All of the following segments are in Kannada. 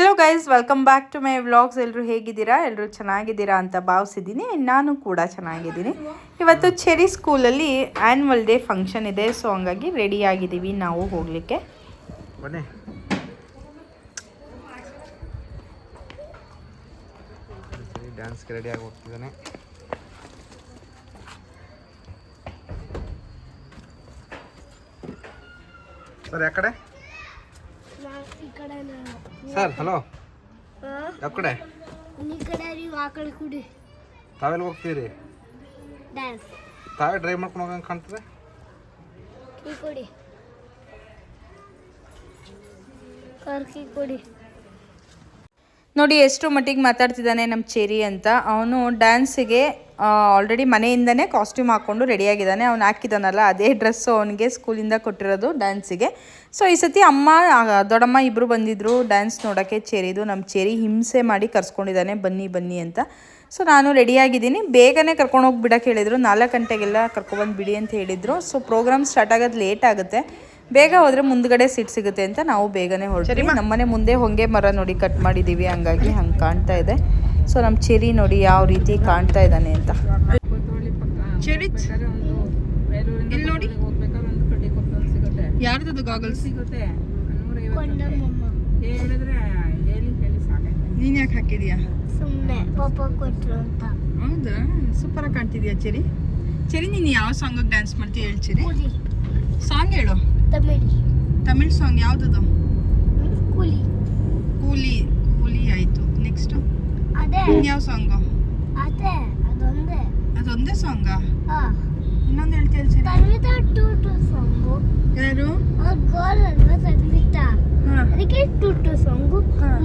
Hello guys welcome back to my vlogs ಎಲ್ಲರೂ ಹೇಗಿದ್ದೀರಾ? ಎಲ್ಲರೂ ಚೆನ್ನಾಗಿದ್ದೀರಾ ಅಂತ ಭಾವಿಸಿದ್ದೀನಿ. ನಾನು ಕೂಡ ಚೆನ್ನಾಗಿದ್ದೀನಿ. ಇವತ್ತು ಚೆರಿ ಸ್ಕೂಲಲ್ಲಿ ಆ್ಯನ್ಯುವಲ್ ಡೇ ಫಂಕ್ಷನ್ ಇದೆ ಸೊ ಹಂಗಾಗಿ ರೆಡಿ ಆಗಿದ್ದೀವಿ ನಾವು ಹೋಗಲಿಕ್ಕೆ. ಡ್ಯಾನ್ಸ್ಗೆ ರೆಡಿಯಾಗಿ ಹೋಗ್ತಿದ್ದಾನೆ. Sir hello. ಯಾವ ಕಡೆ? ಈ ಕಡೆ ನೀವು ಆ ಕಡೆ ಕುಡಿ. ತಾವೆಲ್ಲಿ ಹೋಗ್ತೀರಿ? ಡ್ಯಾನ್ಸ್ ತಾವೇ ಡ್ರೈವ್ ಮಾಡ್ಕೊಂಡು ಹೋಗಂಗೆ ಕಾಣ್ತದೆ? ಈ ಕೊಡಿ. ಕರ್ಕಿ ಕೊಡಿ. ನೋಡಿ ಎಷ್ಟು ಮಟ್ಟಿಗೆ ಮಾತಾಡ್ತಿದ್ದಾನೆ ನಮ್ಮ ಚೇರಿ ಅಂತ. ಅವನು ಡ್ಯಾನ್ಸಿಗೆ ಆಲ್ರೆಡಿ ಮನೆಯಿಂದನೇ ಕಾಸ್ಟ್ಯೂಮ್ ಹಾಕ್ಕೊಂಡು ರೆಡಿಯಾಗಿದ್ದಾನೆ ಅವ್ನು ಹಾಕಿದ್ದಾನಲ್ಲ ಅದೇ ಡ್ರೆಸ್ಸು ಅವನಿಗೆ ಸ್ಕೂಲಿಂದ ಕೊಟ್ಟಿರೋದು ಡ್ಯಾನ್ಸಿಗೆ ಸೊ ಈ ಸತಿ ಅಮ್ಮ ದೊಡ್ಡಮ್ಮ ಇಬ್ಬರು ಬಂದಿದ್ದರು ಡ್ಯಾನ್ಸ್ ನೋಡೋಕ್ಕೆ ಚೇರಿದು ನಮ್ಮ ಚೇರಿ ಹಿಂಸೆ ಮಾಡಿ ಕರ್ಸ್ಕೊಂಡಿದ್ದಾನೆ ಬನ್ನಿ ಬನ್ನಿ ಅಂತ. ಸೊ ನಾನು ರೆಡಿಯಾಗಿದ್ದೀನಿ ಬೇಗನೆ ಕರ್ಕೊಂಡೋಗಿ ಬಿಡೋಕೆ ಹೇಳಿದರು. ನಾಲ್ಕು ಗಂಟೆಗೆಲ್ಲ ಕರ್ಕೊಬಂದು ಬಿಡಿ ಅಂತ ಹೇಳಿದರು. ಸೊ ಪ್ರೋಗ್ರಾಮ್ ಸ್ಟಾರ್ಟ್ ಆಗೋದು ಲೇಟ್ ಆಗುತ್ತೆ. ಬೇಗ ಹೋದರೆ ಮುಂದ್ಗಡೆ ಸೀಟ್ ಸಿಗುತ್ತೆ ಅಂತ ನಾವು ಬೇಗನೆ ಹೊರಡ್ತೀವಿ ನಮ್ಮನೆ ಮುಂದೆ ಹೊಂಗೆ ಮರ ನೋಡಿ ಕಟ್ ಮಾಡಿದ್ದೀವಿ ಹಂಗಾಗಿ ಹಂಗೆ ಕಾಣ್ತಾ ಇದೆ. ಸೊ ನಮ್ಮ ಚೆರಿ ನೋಡಿ ಯಾವ ರೀತಿ ಕಾಣ್ತಾ ಇದ್ದಾನೆ ಅಂತ. ನೋಡಿ? ಯಾರ್ದದು ಗಾಗಲ್ಸ್ ಕೊಂಡಮ್ಮಮ್ಮ ನೀನು ಯಾಕೆ ಹಾಕಿದ್ಯಾ? ಸುಮ್ಮನೆ ಪಾಪ ಕೊಟ್ರು ಅಂತ. ಹೌದಾ? ಸೂಪರಾಗಿ ಕಾಣ್ತಿದ್ಯಾ ಚೆರಿ? ಚೆರಿ ನೀನು ಯಾವ ಸಾಂಗ್ ಡ್ಯಾನ್ಸ್ ಮಾಡ್ತೀಯ ಹೇಳಿ ಚೆರಿ. ಸಾಂಗ್ ಹೇಳು. ತಮಿಳ್. ತಮಿಳ್ ಸಾಂಗ್ ಯಾವ್ದದು? ಕೂಲಿ. ಕೂಲಿ ಕೂಲಿ ಆಯಿತು. ನೆಕ್ಸ್ಟು ಅದೇ. ಯಾವ ಸಾಂಗು? ಅದೇ ಅದೊಂದೇ. ಅದೊಂದೇ ಸಾಂಗಾ? ಹಾ ಇನ್ನೊಂದು ಹೇಳ್ತೀಯ ತನ್ವಿತ ಟು ಟು ಸಾಂಗು. ಯಾರು? ಗರ್ಲ್ ಅಲ್ವಾ ಹಾಂ. ಅದಕ್ಕೆ two two song.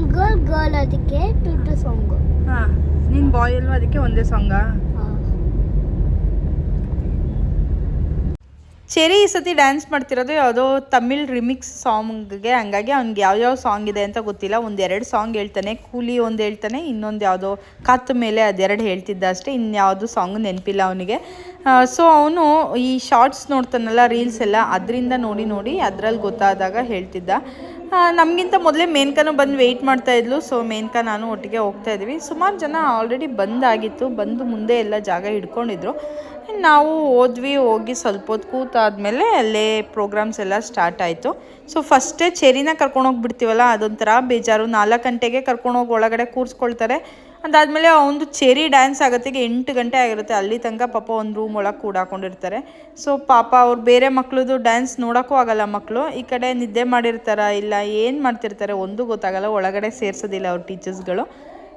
Girl girl ಅದಕ್ಕೆ ಟು ಟು ಸಾಂಗು. ಹಾಂ. ನಿನ್ ಬಾಯ್ ಅಲ್ವಾ ಅದಕ್ಕೆ ಒಂದೇ ಸಾಂಗಾ? ಚೆರಿ ಈ ಸತಿ ಡ್ಯಾನ್ಸ್ ಮಾಡ್ತಿರೋದು ಯಾವುದೋ ತಮಿಳ್ ರಿಮಿಕ್ಸ್ ಸಾಂಗ್ಗೆ ಹಂಗಾಗಿ ಅವ್ನಿಗೆ ಯಾವ್ಯಾವ ಸಾಂಗ್ ಇದೆ ಅಂತ ಗೊತ್ತಿಲ್ಲ. ಒಂದೆರಡು ಸಾಂಗ್ ಹೇಳ್ತಾನೆ, ಕೂಲಿ ಒಂದು ಹೇಳ್ತಾನೆ, ಇನ್ನೊಂದು ಯಾವುದೋ ಕತ್ತು ಮೇಲೆ ಅದೆರಡು ಹೇಳ್ತಿದ್ದ ಅಷ್ಟೇ, ಇನ್ಯಾವುದು ಸಾಂಗ್ ನೆನಪಿಲ್ಲ ಅವನಿಗೆ. ಸೊ ಅವನು ಈ ಶಾರ್ಟ್ಸ್ ನೋಡ್ತಾನಲ್ಲ ರೀಲ್ಸ್ ಎಲ್ಲ, ಅದರಿಂದ ನೋಡಿ ನೋಡಿ ಅದರಲ್ಲಿ ಗೊತ್ತಾದಾಗ ಹೇಳ್ತಿದ್ದ. ನಮಗಿಂತ ಮೊದಲೇ ಮೇನ್ಕಾನು ಬಂದು ವೆಯ್ಟ್ ಮಾಡ್ತಾ ಇದ್ಲು ಸೊ ಮೇನ್ಕಾ ನಾನು ಒಟ್ಟಿಗೆ ಹೋಗ್ತಾ ಇದ್ವಿ. ಸುಮಾರು ಜನ ಆಲ್ರೆಡಿ ಬಂದಾಗಿತ್ತು, ಬಂದು ಮುಂದೆ ಎಲ್ಲ ಜಾಗ ಹಿಡ್ಕೊಂಡಿದ್ರು. ನಾವು ಹೋದ್ವಿ, ಹೋಗಿ ಸ್ವಲ್ಪ ಹೊತ್ತು ಕೂತಾದ್ಮೇಲೆ ಅಲ್ಲೇ ಪ್ರೋಗ್ರಾಮ್ಸ್ ಎಲ್ಲ ಸ್ಟಾರ್ಟ್ ಆಯಿತು. ಸೊ ಫಸ್ಟೇ ಚೆರಿನ ಕರ್ಕೊಂಡೋಗಿ ಬಿಡ್ತೀವಲ್ಲ ಅದೊಂಥರ ಬೇಜಾರು. ನಾಲ್ಕು ಗಂಟೆಗೆ ಕರ್ಕೊಂಡೋಗಿ ಒಳಗಡೆ ಕೂರಿಸ್ಕೊಳ್ತಾರೆ. ಅದಾದಮೇಲೆ ಒಂದು ಚೆರಿ ಡ್ಯಾನ್ಸ್ ಆಗೋತ್ತಿಗೆ ಎಂಟು ಗಂಟೆ ಆಗಿರುತ್ತೆ. ಅಲ್ಲಿ ತನಕ ಪಾಪ ಒಂದು ರೂಮ್ ಒಳಗೆ ಕೂಡಾಕೊಂಡಿರ್ತಾರೆ ಸೊ ಪಾಪ ಅವ್ರು ಬೇರೆ ಮಕ್ಳದ್ದು ಡ್ಯಾನ್ಸ್ ನೋಡೋಕ್ಕೂ ಆಗಲ್ಲ ಮಕ್ಕಳು ಈ ಕಡೆ ನಿದ್ದೆ ಮಾಡಿರ್ತಾರ ಇಲ್ಲ ಏನು ಮಾಡ್ತಿರ್ತಾರೆ ಒಂದು ಗೊತ್ತಾಗಲ್ಲ. ಒಳಗಡೆ ಸೇರಿಸೋದಿಲ್ಲ ಅವ್ರ ಟೀಚರ್ಸ್ಗಳು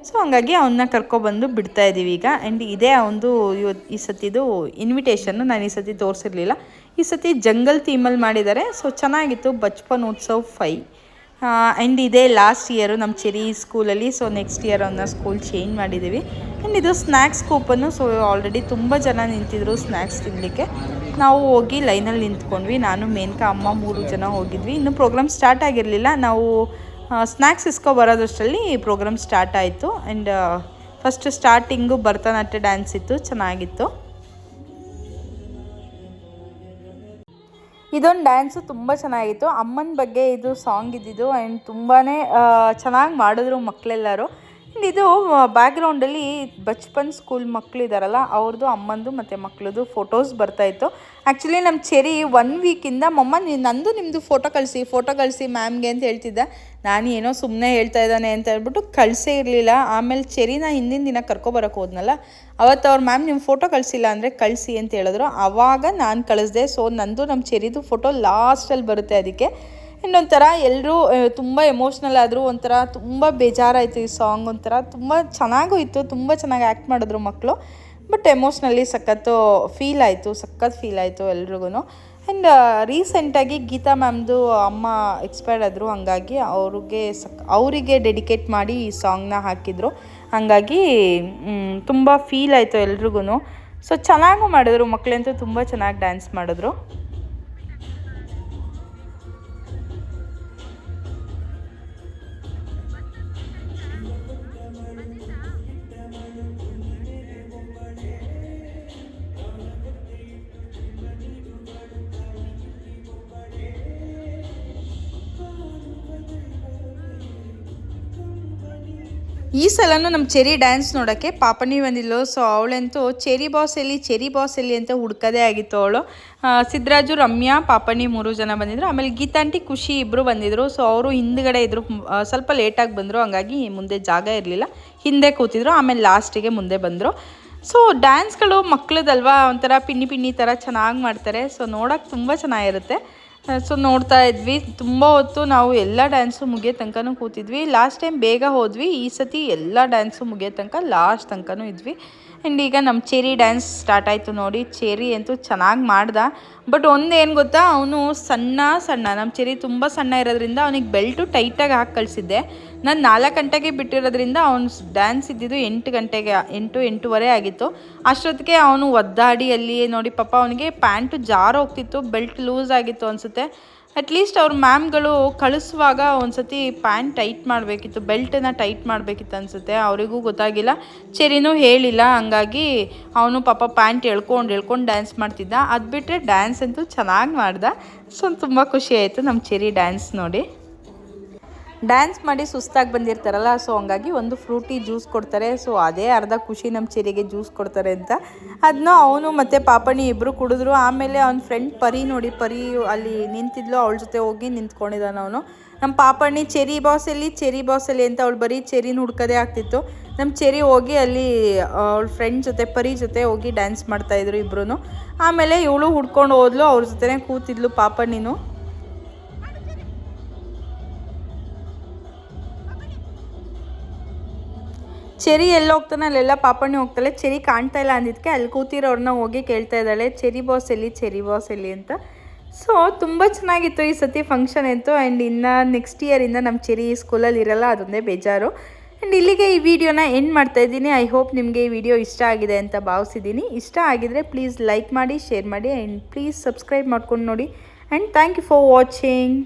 ಸೊ ಹಂಗಾಗಿ ಅವನ್ನ ಕರ್ಕೊಬಂದು ಬಿಡ್ತಾ ಇದ್ದೀವಿ ಈಗ. ಆ್ಯಂಡ್ ಇದೇ ಒಂದು ಇವತ್ತು ಈ ಸತಿದು ಇನ್ವಿಟೇಷನ್ನು ನಾನು ಈ ಸತಿ ತೋರಿಸಿರ್ಲಿಲ್ಲ. ಈ ಸತಿ ಜಂಗಲ್ ಥೀಮಲ್ಲಿ ಮಾಡಿದ್ದಾರೆ ಸೊ ಚೆನ್ನಾಗಿತ್ತು. ಬಚ್ಪನ್ ಉತ್ಸವ್ ಫೈ ಆ್ಯಂಡ್ ಇದೇ ಲಾಸ್ಟ್ ಇಯರು ನಮ್ಮ ಚೆರಿ ಸ್ಕೂಲಲ್ಲಿ ಸೊ ನೆಕ್ಸ್ಟ್ ಇಯರ್ ಅವನ್ನ ಸ್ಕೂಲ್ ಚೇಂಜ್ ಮಾಡಿದ್ದೀವಿ ಆ್ಯಂಡ್ ಇದು ಸ್ನ್ಯಾಕ್ಸ್ ಕೂಪನ್ನು ಸೊ ಆಲ್ರೆಡಿ ತುಂಬ ಜನ ನಿಂತಿದ್ರು ಸ್ನ್ಯಾಕ್ಸ್ ತಿನ್ನಲಿಕ್ಕೆ ನಾವು ಹೋಗಿ ಲೈನಲ್ಲಿ ನಿಂತ್ಕೊಂಡ್ವಿ. ನಾನು, ಮೇನ್ಕ, ಅಮ್ಮ ಮೂರು ಜನ ಹೋಗಿದ್ವಿ. ಇನ್ನು ಪ್ರೋಗ್ರಾಮ್ ಸ್ಟಾರ್ಟ್ ಆಗಿರಲಿಲ್ಲ. ನಾವು ಸ್ನ್ಯಾಕ್ಸ್ ಇಸ್ಕೊ ಬರೋದಷ್ಟರಲ್ಲಿ ಪ್ರೋಗ್ರಾಮ್ ಸ್ಟಾರ್ಟ್ ಆಯಿತು. And first starting Bharatanatyam dance ಇತ್ತು. ಚೆನ್ನಾಗಿತ್ತು. ಇದೊಂದು ಡ್ಯಾನ್ಸು ತುಂಬ ಚೆನ್ನಾಗಿತ್ತು. ಅಮ್ಮನ ಬಗ್ಗೆ ಇದು ಸಾಂಗ್ ಇದ್ದಿದ್ದು ಆ್ಯಂಡ್ ತುಂಬಾ ಚೆನ್ನಾಗಿ ಮಾಡಿದ್ರು ಮಕ್ಕಳೆಲ್ಲರೂ ಇದು ಬ್ಯಾಕ್ಗ್ರೌಂಡಲ್ಲಿ ಬಚ್ಪನ್ ಸ್ಕೂಲ್ ಮಕ್ಕಳಿದಾರಲ್ಲ ಅವ್ರದ್ದು ಅಮ್ಮಂದು ಮತ್ತು ಮಕ್ಕಳದು ಫೋಟೋಸ್ ಬರ್ತಾಯಿತ್ತು ಆ್ಯಕ್ಚುಲಿ ನಮ್ಮ ಚೆರಿ ಒನ್ ವೀಕಿಂದ ಮೊಮ್ಮ, ನೀ- ನಂದು ನಿಮ್ಮದು ಫೋಟೋ ಕಳಿಸಿ ಫೋಟೋ ಕಳಿಸಿ ಮ್ಯಾಮ್ಗೆ ಅಂತ ಹೇಳ್ತಿದ್ದೆ. ನಾನು ಏನೋ ಸುಮ್ಮನೆ ಹೇಳ್ತಾ ಇದ್ದಾನೆ ಅಂತ ಹೇಳ್ಬಿಟ್ಟು ಕಳಿಸೇ ಇರಲಿಲ್ಲ. ಆಮೇಲೆ ಚೆರಿನ ಹಿಂದಿನ ದಿನ ಕರ್ಕೊಬರಕ್ಕೆ ಹೋದ್ನಲ್ಲ ಅವತ್ತು ಅವ್ರ ಮ್ಯಾಮ್ ನಿಮ್ಮ ಫೋಟೋ ಕಳಿಸಿಲ್ಲ ಅಂದರೆ ಕಳಿಸಿ ಅಂತ ಹೇಳಿದ್ರು. ಆವಾಗ ನಾನು ಕಳಿಸ್ದೆ. ಸೊ ನಂದು ನಮ್ಮ ಚೆರಿದು ಫೋಟೋ ಲಾಸ್ಟಲ್ಲಿ ಬರುತ್ತೆ ಅದಕ್ಕೆ. ಇನ್ನೊಂಥರ ಎಲ್ಲರೂ ತುಂಬ ಎಮೋಷ್ನಲ್ ಆದರೂ ಒಂಥರ ತುಂಬ ಬೇಜಾರಾಯಿತು ಈ ಸಾಂಗ್ ಒಂಥರ. ತುಂಬ ಚೆನ್ನಾಗೂ ಇತ್ತು ತುಂಬ ಚೆನ್ನಾಗಿ ಆ್ಯಕ್ಟ್ ಮಾಡಿದ್ರು ಮಕ್ಕಳು ಬಟ್ ಎಮೋಷ್ನಲಿ ಸಖತ್ತು ಫೀಲ್ ಆಯಿತು, ಸಖತ್ ಫೀಲ್ ಆಯಿತು ಎಲ್ರಿಗೂ ಆ್ಯಂಡ್ ರೀಸೆಂಟಾಗಿ ಗೀತಾ ಮ್ಯಾಮ್ದು ಅಮ್ಮ ಎಕ್ಸ್ಪೈರ್ಡ್ ಆದರು ಹಂಗಾಗಿ ಅವ್ರಿಗೆ ಸಕ್ ಅವರಿಗೆ ಡೆಡಿಕೇಟ್ ಮಾಡಿ ಈ ಸಾಂಗ್ನ ಹಾಕಿದರು. ಹಾಗಾಗಿ ತುಂಬ ಫೀಲ್ ಆಯಿತು ಎಲ್ರಿಗೂ ಸೊ ಚೆನ್ನಾಗೂ ಮಾಡಿದ್ರು ಮಕ್ಕಳಂತೂ ತುಂಬ ಚೆನ್ನಾಗಿ ಡ್ಯಾನ್ಸ್ ಮಾಡಿದ್ರು. ಈ ಸಲನೂ ನಮ್ಮ ಚೆರಿ ಡ್ಯಾನ್ಸ್ ನೋಡೋಕ್ಕೆ ಪಾಪನಿ ಬಂದಿಲ್ಲ ಸೊ ಅವಳಂತೂ ಚೆರಿ ಬಾಸ್ ಎಲ್ಲಿ, ಚೆರಿ ಬಾಸ್ ಎಲ್ಲಿ ಅಂತ ಹುಡ್ಕದೇ ಆಗಿತ್ತು ಅವಳು. ಸಿದ್ದರಾಜು ರಮ್ಯಾ, ಪಾಪನಿ ಮೂರು ಜನ ಬಂದಿದ್ರು. ಆಮೇಲೆ ಗೀತಾಂಟಿ, ಖುಷಿ ಇಬ್ಬರು ಬಂದಿದ್ರು. ಸೊ ಅವರು ಹಿಂದ್ಗಡೆ ಇದ್ದರು ಸ್ವಲ್ಪ ಲೇಟಾಗಿ ಬಂದರು. ಹಂಗಾಗಿ ಮುಂದೆ ಜಾಗ ಇರಲಿಲ್ಲ. ಹಿಂದೆ ಕೂತಿದ್ರು. ಆಮೇಲೆ ಲಾಸ್ಟಿಗೆ ಮುಂದೆ ಬಂದರು. ಸೊ ಡ್ಯಾನ್ಸ್ಗಳು ಮಕ್ಕಳದಲ್ವಾ ಒಂಥರ ಪಿನ್ನಿ ಪಿನ್ನಿ ಥರ ಚೆನ್ನಾಗಿ ಮಾಡ್ತಾರೆ. ಸೊ ನೋಡೋಕೆ ತುಂಬ ಚೆನ್ನಾಗಿರುತ್ತೆ. ಸೊ ನೋಡ್ತಾ ಇದ್ವಿ. ತುಂಬ ಹೊತ್ತು ನಾವು ಎಲ್ಲ ಡ್ಯಾನ್ಸು ಮುಗಿಯೋ ತನಕನೂ ಕೂತಿದ್ವಿ. ಲಾಸ್ಟ್ ಟೈಮ್ ಬೇಗ ಹೋದ್ವಿ. ಈ ಸತಿ ಎಲ್ಲ ಡ್ಯಾನ್ಸು ಮುಗಿಯೋ ತನಕ ಲಾಸ್ಟ್ ತನಕನೂ ಇದ್ವಿ. ಆ್ಯಂಡ್ ಈಗ ನಮ್ಮ ಚೇರಿ ಡ್ಯಾನ್ಸ್ ಸ್ಟಾರ್ಟ್ ಆಯಿತು ನೋಡಿ. ಚೇರಿ ಅಂತೂ ಚೆನ್ನಾಗಿ ಮಾಡ್ದ. ಬಟ್ ಒಂದೇನು ಗೊತ್ತಾ? ಅವನು ಸಣ್ಣ ಸಣ್ಣ ನಮ್ಮ ಚೇರಿ ತುಂಬ ಸಣ್ಣ ಇರೋದ್ರಿಂದ ಅವನಿಗೆ ಬೆಲ್ಟು ಟೈಟಾಗಿ ಹಾಕಿ ಕಳಿಸಿದ್ದೆ. ನಾನು ನಾಲ್ಕು ಗಂಟೆಗೆ ಬಿಟ್ಟಿರೋದ್ರಿಂದ ಅವನು ಡ್ಯಾನ್ಸ್ ಇದ್ದಿದ್ದು ಎಂಟು ಗಂಟೆಗೆ, ಎಂಟು, ಎಂಟೂವರೆ ಆಗಿತ್ತು. ಅಷ್ಟೊತ್ತಿಗೆ ಅವನು ಒದ್ದಾಡಿ ಅಲ್ಲಿ ನೋಡಿ ಪಾಪ ಅವನಿಗೆ ಪ್ಯಾಂಟು ಜಾರು ಹೋಗ್ತಿತ್ತು ಬೆಲ್ಟ್ ಲೂಸ್ ಆಗಿತ್ತು ಅನಿಸುತ್ತೆ. ಅಟ್ಲೀಸ್ಟ್ ಅವ್ರ ಮ್ಯಾಮ್ಗಳು ಕಳಿಸುವಾಗ ಒಂದ್ಸತಿ ಪ್ಯಾಂಟ್ ಟೈಟ್ ಮಾಡಬೇಕಿತ್ತು ಬೆಲ್ಟನ್ನು ಟೈಟ್ ಮಾಡಬೇಕಿತ್ತು ಅನಿಸುತ್ತೆ, ಅವರಿಗೂ ಗೊತ್ತಾಗಿಲ್ಲ. ಚೆರಿನೂ ಹೇಳಿಲ್ಲ, ಹಂಗಾಗಿ ಅವನು ಪಾಪ ಪ್ಯಾಂಟ್ ಎಳ್ಕೊಂಡು ಎಳ್ಕೊಂಡು ಡ್ಯಾನ್ಸ್ ಮಾಡ್ತಿದ್ದ. ಅದು ಬಿಟ್ಟರೆ ಡ್ಯಾನ್ಸ್ ಅಂತೂ ಚೆನ್ನಾಗಿ ಮಾಡ್ದ. ಸೊ, ತುಂಬ ಖುಷಿ ಆಯಿತು ನಮ್ಮ ಚೆರಿ ಡ್ಯಾನ್ಸ್ ನೋಡಿ. ಡ್ಯಾನ್ಸ್ ಮಾಡಿ ಸುಸ್ತಾಗಿ ಬಂದಿರ್ತಾರಲ್ಲ ಸೊ ಹಂಗಾಗಿ ಒಂದು ಫ್ರೂಟಿ ಜ್ಯೂಸ್ ಕೊಡ್ತಾರೆ. ಸೊ ಅದೇ ಅರ್ಧ ಖುಷಿ ನಮ್ಮ ಚಿರಿಗೆ ಜ್ಯೂಸ್ ಕೊಡ್ತಾರೆ ಅಂತ. ಅದನ್ನ ಅವನು ಮತ್ತು ಪಾಪಣಿ ಇಬ್ಬರು ಕುಡಿದ್ರು. ಆಮೇಲೆ ಅವ್ನ ಫ್ರೆಂಡ್ ಪರಿ ನೋಡಿ, ಪರಿ ಅಲ್ಲಿ ನಿಂತಿದ್ಲು, ಅವಳ ಜೊತೆ ಹೋಗಿ ನಿಂತ್ಕೊಂಡಿದ್ದಾನೆ ಅವನು. ನಮ್ಮ ಪಾಪಣ್ಣಿ ಚೆರಿ ಬಾಸಲ್ಲಿ ಚೆರಿ ಬಾಸಲ್ಲಿ ಅಂತ ಅವಳು ಬರೀ ಚೆರಿನ ಹುಡ್ಕೋದೇ ಆಗ್ತಿತ್ತು. ನಮ್ಮ ಚೆರಿ ಹೋಗಿ ಅಲ್ಲಿ ಅವಳ ಫ್ರೆಂಡ್ ಜೊತೆ, ಪರಿ ಜೊತೆ ಹೋಗಿ ಡ್ಯಾನ್ಸ್ ಮಾಡ್ತಾಯಿದ್ರು ಇಬ್ಬರು ಆಮೇಲೆ ಇವಳು ಹುಡ್ಕೊಂಡು ಹೋದ್ಲು, ಅವ್ರ ಜೊತೆನೇ ಕೂತಿದ್ಲು ಪಾಪಣ್ಣಿನು ಚೆರಿ ಎಲ್ಲಿ ಹೋಗ್ತಾನೆ ಅಲ್ಲೆಲ್ಲ ಪಾಪಣ್ಣಿ ಹೋಗ್ತಾಳೆ. ಚೆರಿ ಕಾಣ್ತಾ ಇಲ್ಲ ಅಂದಿದ್ದಕ್ಕೆ ಅಲ್ಲಿ ಕೂತಿರೋರನ್ನ ಹೋಗಿ ಕೇಳ್ತಾ ಇದ್ದಾಳೆ. ಚೆರಿ ಬಾಸ್ ಎಲ್ಲಿ? ಚೆರಿ ಬಾಸ್ ಎಲ್ಲಿ ಅಂತ. ಸೊ ತುಂಬ ಚೆನ್ನಾಗಿತ್ತು ಈ ಸತಿ ಫಂಕ್ಷನ್ ಇತ್ತು ಆ್ಯಂಡ್ ಇನ್ನು ನೆಕ್ಸ್ಟ್ ಇಯರಿಂದ ನಮ್ಮ ಚೆರಿ ಸ್ಕೂಲಲ್ಲಿ ಇರಲ್ಲ, ಅದೊಂದೇ ಬೇಜಾರು. ಆ್ಯಂಡ್ ಇಲ್ಲಿಗೆ ಈ ವಿಡಿಯೋನ ಎಂಡ್ ಮಾಡ್ತಾ ಇದ್ದೀನಿ. ಐ ಹೋಪ್ ನಿಮಗೆ ಈ ವಿಡಿಯೋ ಇಷ್ಟ ಆಗಿದೆ ಅಂತ ಭಾವಿಸಿದ್ದೀನಿ. ಇಷ್ಟ ಆಗಿದರೆ ಪ್ಲೀಸ್ ಲೈಕ್ ಮಾಡಿ ಶೇರ್ ಮಾಡಿ. ಆ್ಯಂಡ್ ಪ್ಲೀಸ್ ಸಬ್ಸ್ಕ್ರೈಬ್ ಮಾಡ್ಕೊಂಡು ನೋಡಿ. And thank you for watching